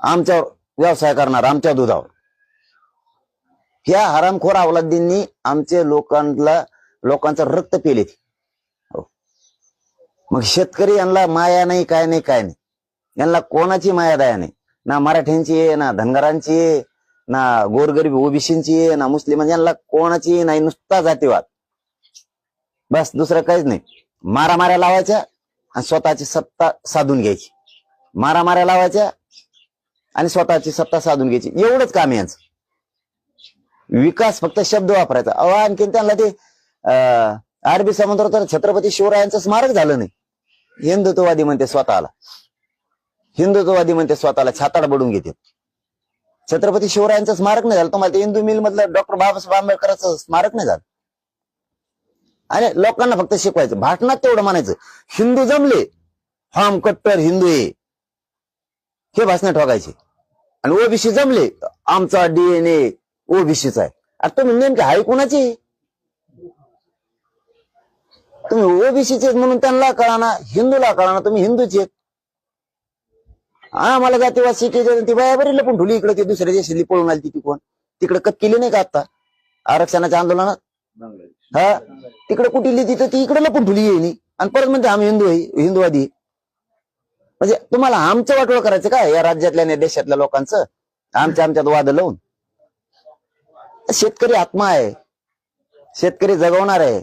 आमच्यावर व्यवसाय करणार आमच्या दुधावर. ह्या हरामखोर अवलादींनी आमच्या लोकांना लोकांचं रक्त पिले हो. मग शेतकरी यांना माया नाही काय नाही काय नाही. यांना कोणाची माया दया नाही? ना मराठ्यांची आहे ना धनगरांची आहे ना गोरगरीब ओबीसींची आहे ना मुस्लिम यांना कोणाची नाही नुसता जातीवाद. बस दुसरं काहीच नाही. मारामाऱ्या लावायच्या आणि स्वतःची सत्ता साधून घ्यायची. मारामाऱ्या लावायच्या आणि स्वतःची सत्ता साधून घ्यायची. एवढंच काम यांचं. विकास फक्त शब्द वापरायचा. अहो आणखीन त्यांना ते अं, अरबी समुद्र तर छत्रपती शिवरायांचं स्मारक झालं नाही. हिंदुत्ववादी म्हणते स्वतःला. हिंदुत्ववादी म्हणते स्वतःला. छाताड बडून घेते. छत्रपती शिवरायांचं स्मारक नाही झालं. तुम्हाला ते हिंदू मिल मधलं डॉक्टर बाबासाहेब आंबेडकरांचं स्मारक नाही झालं. आणि लोकांना फक्त शिकवायचं. भाषणात तेवढं म्हणायचं. हिंदू जमले. हम कट्टर हिंदू हे भाषण ठोकायचे. आणि ओबीसी जमले आमचा डीएनए ओबीसीचा आहे. आता तुम्ही नेमके हाय कुणाची? तुम्ही ओबीसीचे म्हणून त्यांना कळाना हिंदूला कळाना तुम्ही हिंदूचे. हा मला शिकायचे ती बायाबरी लपून ठुली इकडे ती दुसऱ्या देशातली पळून आली ती कोण तिकडे कत केली नाही का आता? आरक्षणाच्या आंदोलनात? हा? तिकडे कुठली तिथं ती इकडे लपून ठुली येईनी आणि परत म्हणते आम्ही हिंदू आहे हिंदूवादी. म्हणजे तुम्हाला आमचं वाटोळ करायचं काय? या राज्यातल्या आणि देशातल्या लोकांचं? आमच्या आमच्यात वाद लावून. शेतकरी आत्मा आहे. शेतकरी जगवणार आहे.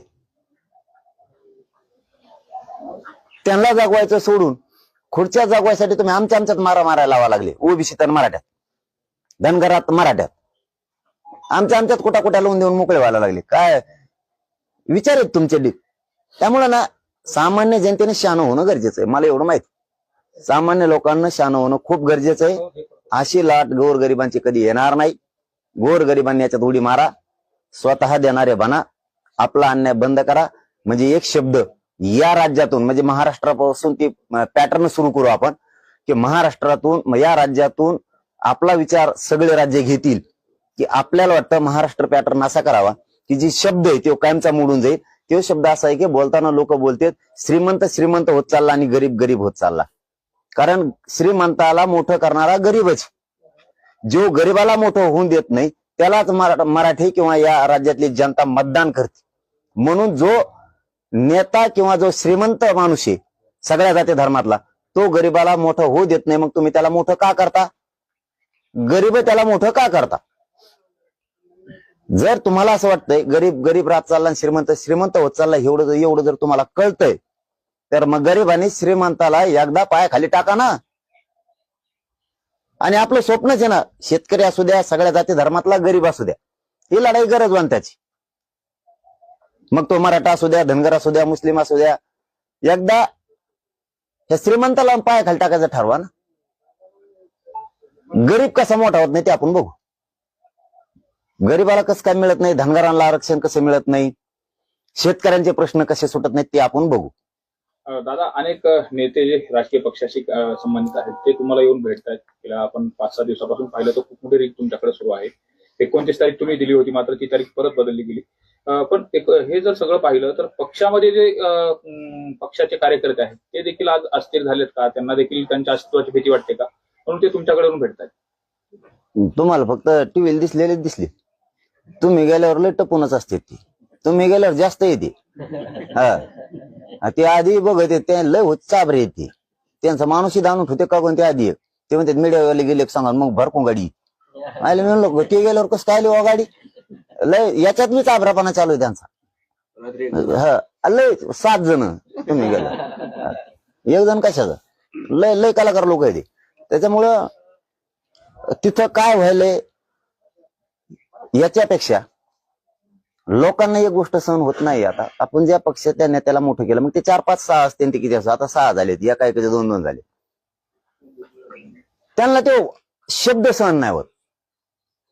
त्यांना जगवायचं सोडून खुर्च्या जगवायसाठी तुम्ही आमच्या आमच्यात मारा मारायला लावा लागले. ओबीसी तर मराठ्यात. धनगरात मराठ्यात. आमच्या आमच्यात कुठा कुठा लावून देऊन मोकळे व्हायला लागले? काय? विचार आहेत तुमचे. डीप त्यामुळे ना सामान्य जनतेने शान होणं गरजेचं आहे. मला एवढं माहीत. सामान्य लोकांना शान होणं खूप गरजेचं आहे. अशी लाट गोरगरिबांची कधी येणार नाही. गोरगरिबांनी याच्यात उडी मारा. स्वतः देणारे बना. आपला अन्याय बंद करा. म्हणजे एक शब्द या राज्यातून म्हणजे महाराष्ट्रापासून ती पॅटर्न सुरू करू आपण. की महाराष्ट्रातून या राज्यातून आपला विचार सगळे राज्य घेतील. की आपल्याला वाटतं महाराष्ट्र पॅटर्न असा करावा. की जी शब्द आहे तो कायमचा मोडून जाईल. तो शब्द असा आहे की बोलताना लोक बोलतात श्रीमंत श्रीमंत होत चालला आणि गरीब गरीब होत चालला. कारण श्रीमंताला मोठं करणारा गरीबच. जो गरीबाला मोठं होऊन देत नाही त्यालाच मरा- मराठी किंवा या राज्यातली जनता मतदान करते. म्हणून जो नेता किंवा जो श्रीमंत माणूस आहे सगळ्या जाती धर्मातला तो गरीबाला मोठं होऊ देत नाही मग तुम्ही त्याला मोठं का करता? गरीब त्याला मोठं का करता? जर तुम्हाला असं वाटतंय गरीब गरीब राहत चालला आणि श्रीमंत श्रीमंत होत चालला एवढं एवढं जर तुम्हाला कळतंय तर मग गरीबाने श्रीमंताला एकदा पायाखाली टाका ना. आणि आपलं स्वप्नच आहे ना शेतकरी असू द्या सगळ्या जाती धर्मातला गरीब असू द्या. ही लढाई गरजवान त्याची. मग तो मराठा असू द्या धनगर असू द्या मुस्लिम असू द्या एकदा ह्या श्रीमंताला पायाखाली टाकायचं ठरवा ना. गरीब कसा मोठा होत नाही ते आपण बघू. गरीबाला कसं काय मिळत नाही धनगरांना आरक्षण कसं मिळत नाही शेतकऱ्यांचे प्रश्न कसे सुटत नाहीत ते आपण बघू. दादा अनेक नेते जे राजकीय पक्षाशी संबंधित आहेत ते तुम्हाला येऊन भेटतात गेल्या आपण पाच सहा दिवसापासून पाहिलं तर खूप मोठी रीत तुमच्याकडे सुरू आहे. एकोणतीस तारीख तुम्ही दिली होती मात्र ती तारीख परत बदलली गेली. पण एक हे जर सगळं पाहिलं तर पक्षामध्ये जे पक्षाचे कार्यकर्ते आहेत ते देखील आज अस्थिर झालेत का? त्यांना देखील त्यांच्या अस्तित्वाची भीती वाटते का? म्हणून ते तुमच्याकडे येऊन भेटतात तुम्हाला फक्त टीव्हीला दिसलेले दिसले. तुम्ही गेल्यावर लय टपूनच असते ती. तुम्ही गेल्यावर जास्त येते. हा. ते आधी बघत ते लय होत चाबरे येते त्यांचा माणूसही दाणून होते का कोणते आधी. ते म्हणतात मीडियावाले गेले सांगा मग भरपूर गाडी. आले म्हणलो ते गेल्यावर कसं काय आली वा गाडी? लय याच्यात मी चाबरापणा चालू आहे त्यांचा. हा लय सात जण तुम्ही गेला. हा. एक जण कशाचा? लय लय कलाकार लोक आहे ते. त्याच्यामुळं तिथं काय व्हायलंय याच्यापेक्षा लोकांना एक गोष्ट सहन होत नाही आता. आपण ज्या पक्ष त्या नेत्याला मोठं केलं मग ते चार पाच सहा असते ते किती असतात? आता सहा झालेत एका एकाचे दोन दोन झाले. त्यांना तो शब्द सहन नाही होत.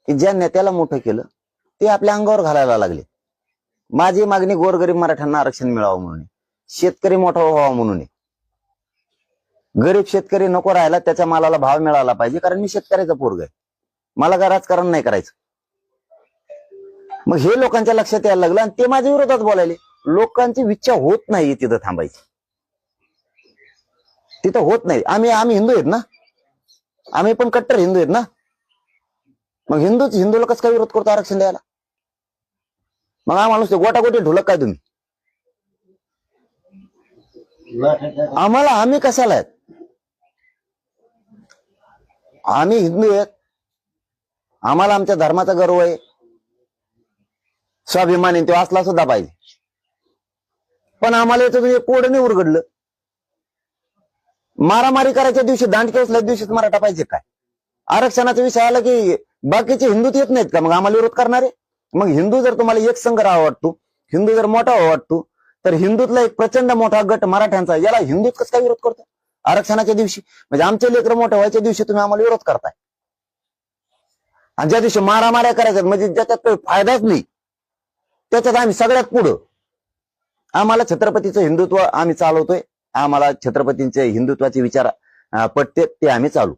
की ज्या नेत्याला मोठं केलं ते आपल्या अंगावर घालायला लागले. माझी मागणी गोरगरीब मराठ्यांना आरक्षण मिळावं म्हणून आहे. शेतकरी मोठा व्हावा म्हणून आहे. गरीब शेतकरी नको राहायला त्याच्या मालाला भाव मिळाला पाहिजे कारण मी शेतकऱ्याचा पोरग आहे. मला काय राजकारण नाही करायचं? मग हे लोकांच्या लक्षात यायला लागलं आणि ते माझ्या विरोधात बोलायले. लोकांची इच्छा होत नाही तिथं थांबायची. तिथं होत नाही. आम्ही आम्ही हिंदू आहेत ना? आम्ही पण कट्टर हिंदू आहेत ना? मग हिंदूच हिंदूला कसं काय विरोध करतो आरक्षण द्यायला? मग हा माणूस गोटागोटी ढोलक काय तुम्ही? आम्हाला आम्ही कशाला आहेत? आम्ही हिंदू आहेत. आम्हाला आमच्या धर्माचा गर्व आहे. स्वाभिमानी तो असला सुद्धा पाहिजे. पण आम्हाला याचं एक कोड नाही उरगडलं. मारामारी करायच्या दिवशी दांडके असल्या दिवशीच मराठा पाहिजे काय? आरक्षणाचा विषय आला की बाकीचे हिंदूत येत नाहीत का? मग आम्हाला विरोध करणारे? मग हिंदू जर तुम्हाला एक संघ राहा वाटतो हिंदू जर मोठा वाटतो तर हिंदूतला एक प्रचंड मोठा गट मराठ्यांचा याला हिंदूत कसं काय विरोध करतो? आरक्षणाच्या दिवशी. म्हणजे आमचे लेकर मोठे व्हायच्या दिवशी तुम्ही आम्हाला विरोध करताय. आणि ज्या दिवशी मारामाऱ्या करायच्यात म्हणजे ज्याच्यात काही फायदाच नाही त्याच्यात आम्ही सगळ्यात पुढं. आम्हाला छत्रपतीचं हिंदुत्व आम्ही चालवतोय. आम्हाला छत्रपतींचे हिंदुत्वाचे विचार पटते ते आम्ही चालू.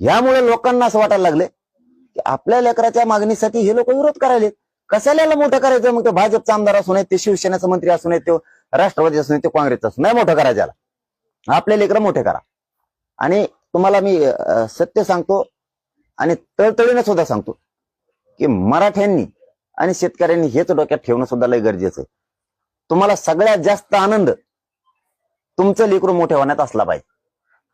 यामुळे लोकांना असं वाटायला लागले की आपल्या लेकराच्या मागणीसाठी हे लोक विरोध करायले कशाला याला मोठं करायचं? मग ते भाजपचा आमदार असू नये ते शिवसेनेचा मंत्री असूनय तो राष्ट्रवादी असून ते काँग्रेसचा असू नाही मोठं करायच्याला आपले लेकर मोठे करा. आणि तुम्हाला मी सत्य सांगतो आणि तळतळीने सुद्धा सांगतो की मराठ्यांनी आणि शेतकऱ्यांनी हेच डोक्यात ठेवणं सुद्धा लय गरजेचं आहे. तुम्हाला सगळ्यात जास्त आनंद तुमचं लेकरू मोठे होण्यात असला पाहिजे.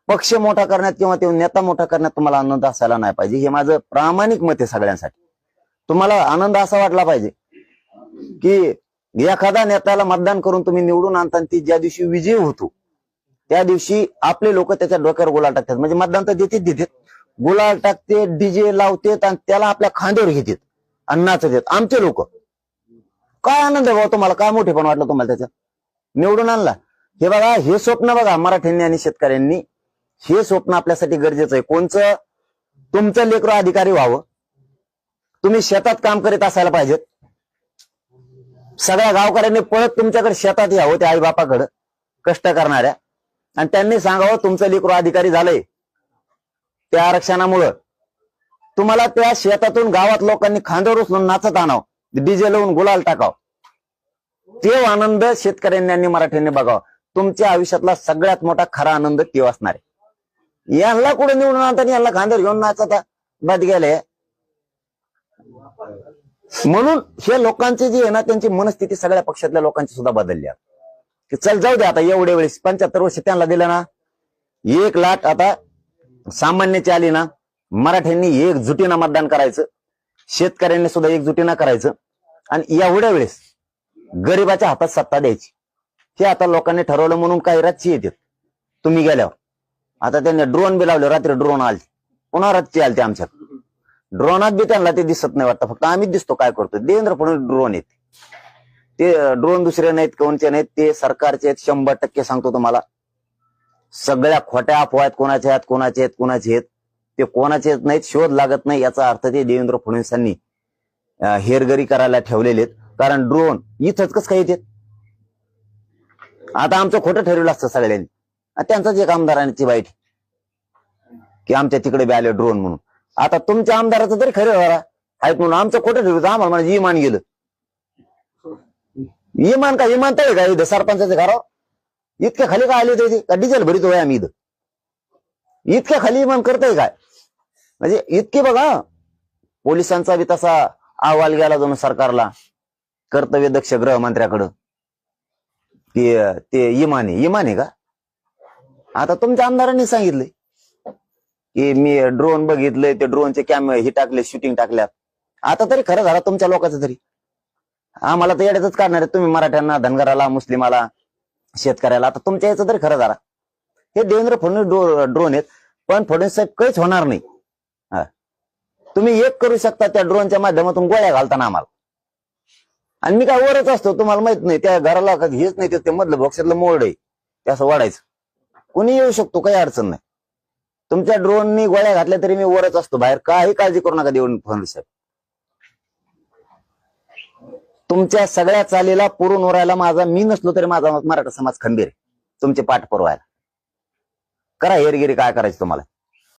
पक्ष मोठा करण्यात किंवा ते नेता मोठा करण्यात तुम्हाला आनंद असायला नाही पाहिजे. हे माझं प्रामाणिक मत आहे सगळ्यांसाठी. तुम्हाला आनंद असा वाटला पाहिजे की एखाद्या नेत्याला मतदान करून तुम्ही निवडून आणता ती ज्या दिवशी विजयी होतो त्या दिवशी आपले लोक त्याच्या डोक्यावर गुलाल टाकतात. म्हणजे मतदान तर देतेच देतात. गुलाल टाकते डीजे लावतेत आणि त्याला आपल्या खांद्यावर घेतात. अन्नाचं देत आमचे लोक. काय आनंद आहे भाऊ तुम्हाला? काय मोठे पण वाटलं तुम्हाला त्याचं? निवडून आणला. हे बघा हे स्वप्न बघा मराठ्यांनी आणि शेतकऱ्यांनी. हे स्वप्न आपल्यासाठी गरजेचं आहे. कोणचं? तुमचं लेकर अधिकारी व्हावं. तुम्ही शेतात काम करीत असायला पाहिजेत. सगळ्या गावकऱ्यांनी पळत तुमच्याकडे शेतात यावं त्या आईबापाकडं. कष्ट करणाऱ्या. आणि त्यांनी सांगावं तुमचं लेकरू अधिकारी झालंय. त्या आरक्षणामुळं. तुम्हाला त्या शेतातून गावात लोकांनी खांद्यावर उचलून नाचत आणावं. डीजे लावून गुलाल टाकाव. ते आनंद शेतकऱ्यांनी आणि मराठ्यांनी बघावा. तुमच्या आयुष्यातला सगळ्यात मोठा खरा आनंद ते असणार आहे. यांना कुठे निवडून आणतात यांना खांद्यावर घेऊन नाचता बाद गेले? म्हणून हे लोकांची जी आहे ना त्यांची मनस्थिती सगळ्या पक्षातल्या लोकांची सुद्धा बदलली आहे. की चल जाऊ दे आता एवढ्या वेळेस. पंच्याहत्तर वर्ष त्यांना दिलं ना. एक लाख आता सामान्याची आली ना. मराठ्यांनी एकजुटीनं मतदान करायचं शेतकऱ्यांनी सुद्धा एकजुटीनं करायचं आणि एवढ्या वेळेस गरिबाच्या हातात सत्ता द्यायची. हे आता लोकांनी ठरवलं म्हणून काही रातची येते तुम्ही गेल्यावर. आता त्यांनी ड्रोन बी लावले रात्री ड्रोन आले पुन्हा रातची आलते आमच्यात. ड्रोनात बी त्यांना ते दिसत नाही वाटतं. फक्त आम्हीच दिसतो काय करतो. देवेंद्र फडणवीस ड्रोन येते ते ड्रोन दुसरे नाहीत कोणचे नाहीत ते सरकारचे आहेत शंभर टक्के सांगतो तुम्हाला. सगळ्या खोट्या अफवा आहेत कोणाच्या आहेत कोणाचे आहेत कोणाचे आहेत. ते कोणाचे आहेत नाहीत शोध लागत नाही याचा अर्थ ते देवेंद्र फडणवीसांनी हेरगरी करायला ठेवलेले आहेत कारण ड्रोन इथंच कसं काय येतात? आता आमचं खोटं ठरवलं असतं सगळ्यांनी. त्यांचाच एक आमदारांची वाईट. की आमच्या तिकडे बी आले ड्रोन म्हणून. आता तुमच्या आमदाराचं तरी खरं होणार आहेत म्हणून आमचं खोटं ठरवलं. आम्हाला म्हणजे इमान गेलं. इमान का इमान तळे का इथं? सरपंचाचं घरावर इतक्या खाली काय आले होते का डिझेल भरितो आम्ही इथं? इतक्या खाली इमान करताय काय? म्हणजे इतके बघा पोलिसांचा बी तसा अहवाल गेला जाऊन सरकारला कर्तव्य दक्ष गृहमंत्र्याकडं. की ते इमाने इमाने का? आता तुमच्या आमदारांनी सांगितलंय की मी ड्रोन बघितलंय ते ड्रोनचे कॅमे हे टाकले शूटिंग टाकल्यात. आता तरी खरं झालं तुमच्या लोकांचं तरी. आम्हाला तर येड्यातच काढणार आहे तुम्ही मराठ्यांना धनगराला मुस्लिमाला शेतकऱ्याला. आता तुमच्या याचं तरी खरं झाला. हे देवेंद्र फडणवीस ड्रोन आहेत. पण फडणवीस साहेब काहीच होणार नाही. तुम्ही एक करू शकता त्या ड्रोनच्या माध्यमातून गोळ्या घालताना आम्हाला. आणि मी काय वरच असतो तुम्हाला माहीत नाही त्या घराला हेच नाही ते- मधलं बॉक्सातलं मोड आहे ते असं वाढायचं. कोणी येऊ शकतो काही अडचण नाही. तुमच्या ड्रोननी गोळ्या घातल्या तरी मी वरच असतो बाहेर काही काळजी करू नका देऊन फडणवीस साहेब. तुमच्या सगळ्या चालीला पुरून उरायला माझा मी नसलो तरी माझा मराठा समाज खंबीर आहे तुमचे पाठ पुरवायला. करा हेरगिरी काय करायचं तुम्हाला?